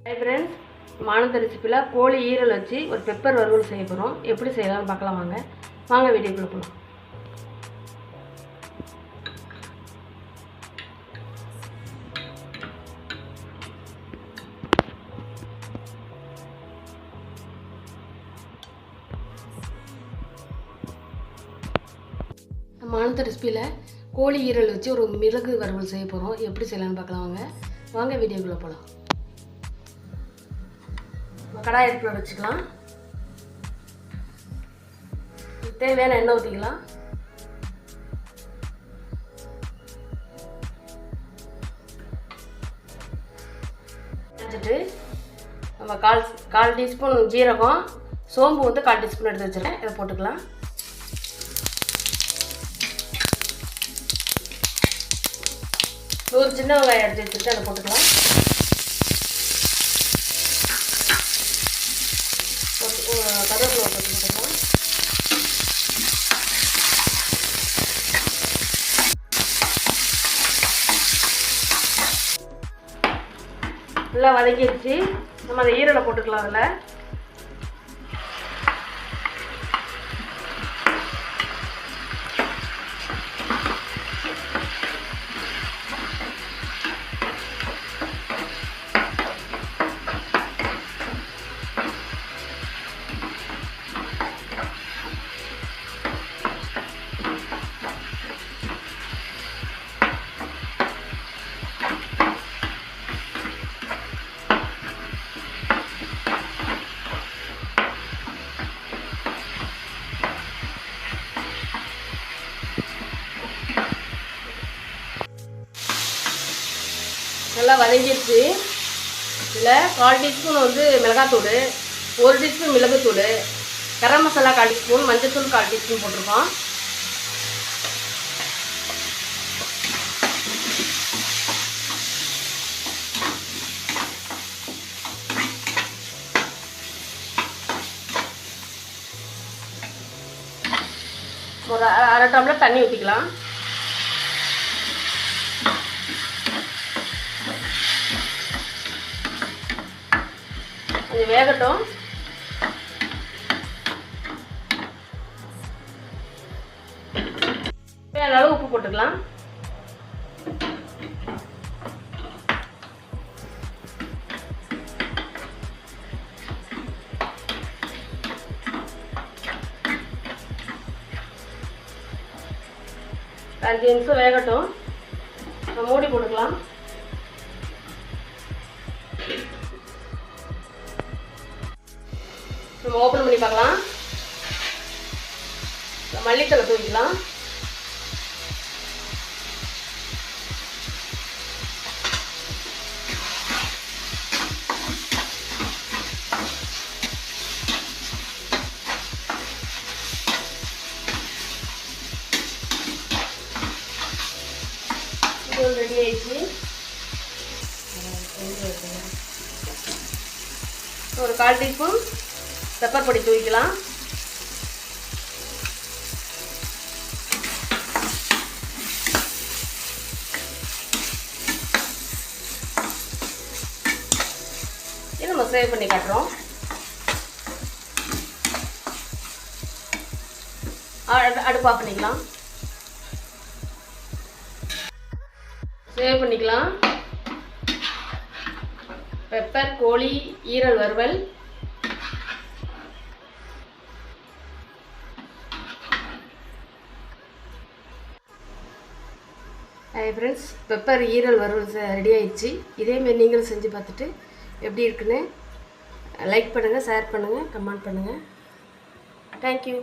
Hi friends மானந்த ரெசிப்பியில் கோழி ஈரல் வச்சு ஒரு பெப்பர் வறுவல் செய்ய போகிறோம் எப்படி செய்யலாம்னு பார்க்கலாம் வாங்க. வாங்க வீடியோக்குள்ளே போகலாம் மானந்த ரெசிப்பியில் கோழி ஈரல் வச்சு ஒரு மிளகு வறுவல் செய்ய போகிறோம் எப்படி செய்யலாம்னு பார்க்கலாம் வாங்க. வாங்க வீடியோக்குள்ளே போகலாம் கடாய் அடுப்பில் வச்சுக்கலாம். தேவையான எண்ணெய் ஊற்றிக்கலாம் வச்சுட்டு நம்ம கால் கால் டீஸ்பூன் ஜீரகம் சோம்பு வந்து கால் டீஸ்பூன் எடுத்து வச்சுருக்கேன். இதை போட்டுக்கலாம். நூறு சின்ன வெங்காயம் எடுத்து வச்சுட்டு அதை போட்டுக்கலாம். நல்லா வதங்கிடுச்சு நம்ம அந்த ஈரலை போட்டுக்கலாம் அதில். நல்லா வதங்கிடுச்சு இதில் கால் டீஸ்பூன் வந்து மிளகாத்தூள் ஒரு டீஸ்பூன் மிளகுத்தூள் கரம் மசாலா கால் டீஸ்பூன் மஞ்சத்தூள் கால் டீஸ்பூன் போட்டிருக்கோம். ஒரு அரை டம்ளர் தண்ணி ஊற்றிக்கலாம் கொஞ்சம் வேகட்டும். தேவையான அளவு உப்பு போட்டுக்கலாம். அஞ்சு நிமிஷம் வேகட்டும். மூடி போட்டுக்கலாம். நம்ம ஓப்பன் பண்ணி பார்க்கலாம். மல்லித்தலை தூக்கிக்கலாம் ரெடி ஆயிடுச்சு ஒரு கால் டீஸ்பூன் பெப்பர் பொடி தூக்கிக்கலாம் இது நம்ம சேவ் பண்ணி காட்டுறோம். அடுப்பு ஆஃப் பண்ணிக்கலாம். சேவ் பண்ணிக்கலாம். பெப்பர் கோழி ஈரல் வறுவல். ஹாய் ஃப்ரெண்ட்ஸ் பெப்பர் ஈரல் வறுவல் ரெடி ஆயிடுச்சு. இதேமாரி நீங்களும் செஞ்சு பார்த்துட்டு எப்படி இருக்குன்னு லைக் பண்ணுங்கள் ஷேர் பண்ணுங்கள் கமெண்ட் பண்ணுங்கள் தேங்க்யூ